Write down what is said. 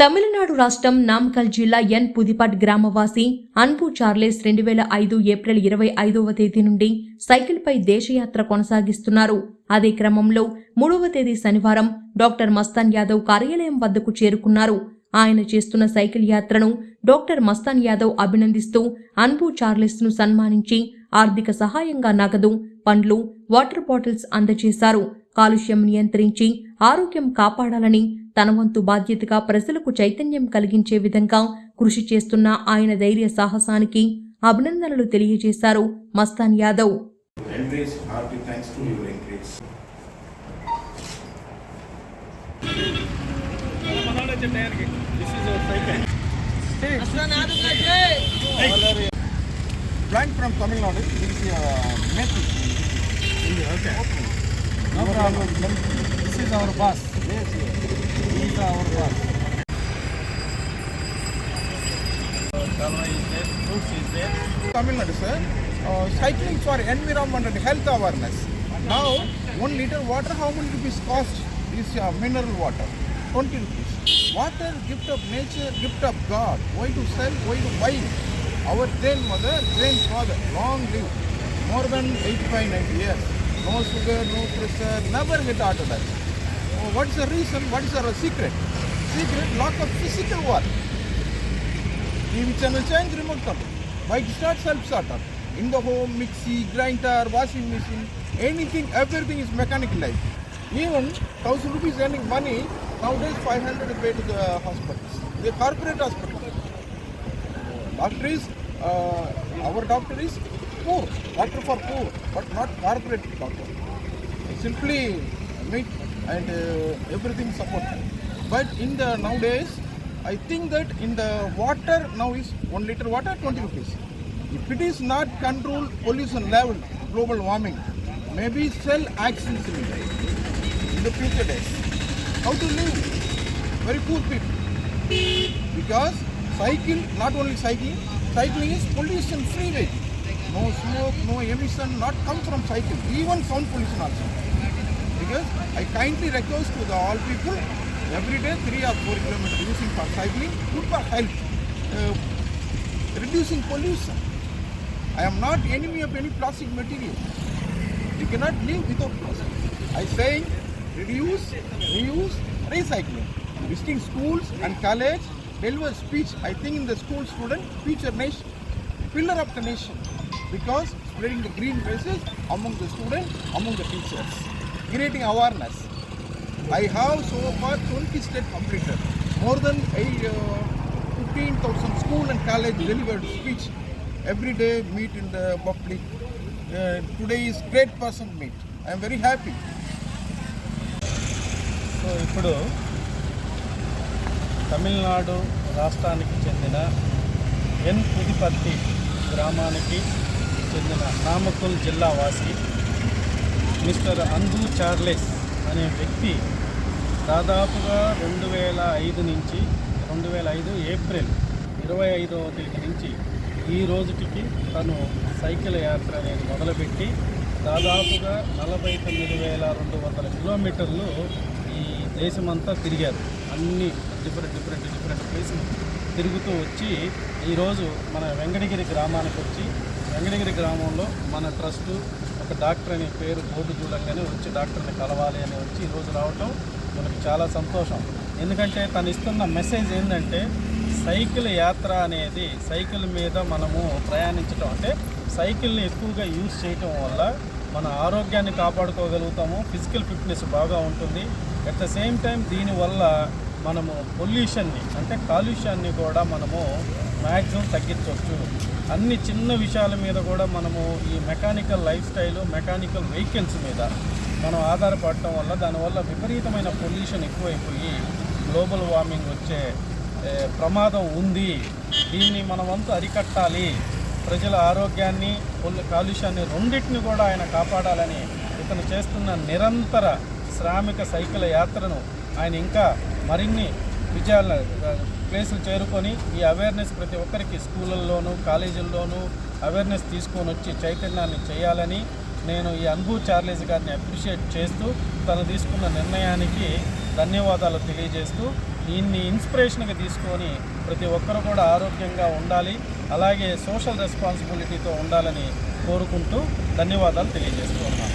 తమిళనాడు రాష్ట్రం నామకల్ జిల్లా ఎన్ పుదిపాట్ గ్రామవాసి అన్పు చార్లెస్ రెండు వేల ఐదు ఏప్రిల్ ఇరవై ఐదవ తేదీ నుండి సైకిల్పై దేశయాత్ర కొనసాగిస్తున్నారు. అదే క్రమంలో మూడవ తేదీ శనివారం డాక్టర్ మస్తాన్ యాదవ్ కార్యాలయం వద్దకు చేరుకున్నారు. ఆయన చేస్తున్న సైకిల్ యాత్రను డాక్టర్ మస్తాన్ యాదవ్ అభినందిస్తూ అన్పు చార్లెస్ను సన్మానించి ఆర్థిక సహాయంగా నగదు పండ్లు వాటర్ బాటిల్స్ అందజేశారు. కాలుష్యం నియంత్రించి ఆరోగ్యం కాపాడాలని తన వంతు బాధ్యతగా ప్రజలకు చైతన్యం కలిగించే విధంగా కృషి చేస్తున్న ఆయన ధైర్య సాహసానికి అభినందనలు తెలియజేశారు Mastan Yadav. Tamil sir. Uh, cycling for environment and health awareness. Now, one liter water, how many rupees cost? Is uh, mineral water, 20 rupees. Water, gift of nature, gift of God. Why to sell? Why to buy? Our grandmother, grandfather, long live, more than 85, 90 years. No sugar, no pressure, never get heart attack. Oh, what's the reason? What is our secret? Secret, lack of physical work. TV channel change, remote control. Bike start, self starter. In the home, mixie, grinder, washing machine, anything, everything is mechanical life. Even thousand rupees earning money, nowadays 500 to to the hospitals. The corporate hospital. Doctor is, uh, our doctor is poor, doctor for poor, but not corporate doctor. Simply meat and uh, everything support. But in the nowadays, I think that in the water now is one liter water 20 rupees. If it is not control pollution level, global warming, maybe cell accidents in in the future days. How to live? Very poor people. Because cycle, not only cycling, cycling is pollution free way. No smoke, no emission, not come from cycle. Even sound pollution also. Because I kindly request to the all people every day three or four kilometers using for cycling, good for health, uh, reducing pollution. I am not enemy of any plastic material. You cannot live without plastic. I say reduce, reuse, recycling. Visiting schools and college, deliver speech. I think in the school student, future nation, pillar of the nation. Because spreading the green message among the students, among the teachers, creating awareness. I have so far 20 state completed. More than eight, uh, 15,000 school and college delivered speech. Every day meet in the public. Uh, today is great person meet. I am very happy. So ఇప్పుడు తమిళనాడు రాష్ట్రానికి చెందిన ఎన్ పుదిపర్తి గ్రామానికి చెందిన నామకుల్ జిల్లా వాసి mister అందు Charles అనే వ్యక్తి దాదాపుగా రెండు వేల ఐదు నుంచి రెండు వేల ఐదు ఏప్రిల్ ఇరవై ఐదవ తేదీ నుంచి ఈ రోజుకి తను సైకిల్ యాత్ర అనేది మొదలుపెట్టి దాదాపుగా నలభై తొమ్మిది వేల రెండు వందల కిలోమీటర్లు ఈ దేశమంతా తిరిగారు. అన్ని డిఫరెంట్ డిఫరెంట్ డిఫరెంట్ ప్లేసులు తిరుగుతూ వచ్చి ఈరోజు మన వెంకటగిరి గ్రామానికి వచ్చి వెంకటగిరి గ్రామంలో మన ట్రస్టు ఒక డాక్టర్ అనే పేరు బోర్డు చూడంగానే వచ్చి డాక్టర్ని కలవాలి అని వచ్చి ఈరోజు రావటం మనకి చాలా సంతోషం. ఎందుకంటే తను ఇస్తున్న మెసేజ్ ఏంటంటే సైకిల్ యాత్ర అనేది సైకిల్ మీద మనము ప్రయాణించడం అంటే సైకిల్ని ఎక్కువగా యూజ్ చేయటం వల్ల మన ఆరోగ్యాన్ని కాపాడుకోగలుగుతాము ఫిజికల్ ఫిట్నెస్ బాగా ఉంటుంది. అట్ ద సేమ్ టైం దీనివల్ల మనము పొల్యూషన్ని అంటే కాలుష్యాన్ని కూడా మనము మ్యాక్సిమం తగ్గించవచ్చు. అన్ని చిన్న విషయాల మీద కూడా మనము ఈ mechanical lifestyle mechanical vehicles మీద మనం ఆధారపడటం వల్ల దానివల్ల విపరీతమైన పొల్యూషన్ ఎక్కువైపోయి గ్లోబల్ వార్మింగ్ వచ్చే ప్రమాదం ఉంది. దీన్ని మనమంతా అరికట్టాలి. ప్రజల ఆరోగ్యాన్ని కాలుష్యాన్ని రెండింటిని కూడా ఆయన కాపాడాలని ఇతను చేస్తున్న నిరంతర శ్రామిక సైకిల్ యాత్రను ఆయన ఇంకా మరిన్ని విజయాల ప్లేసులు చేరుకొని ఈ అవేర్నెస్ ప్రతి ఒక్కరికి స్కూళ్ళల్లోనూ కాలేజీల్లోనూ అవేర్నెస్ తీసుకొని వచ్చి చైతన్యాన్ని చేయాలని నేను ఈ అన్బు చార్లెస్ గారిని అప్రిషియేట్ చేస్తూ తను తీసుకున్న నిర్ణయానికి ధన్యవాదాలు తెలియజేస్తూ దీన్ని ఇన్స్పిరేషన్గా తీసుకొని ప్రతి ఒక్కరు కూడా ఆరోగ్యంగా ఉండాలి అలాగే సోషల్ రెస్పాన్సిబిలిటీతో ఉండాలని కోరుకుంటూ ధన్యవాదాలు తెలియజేస్తున్నాను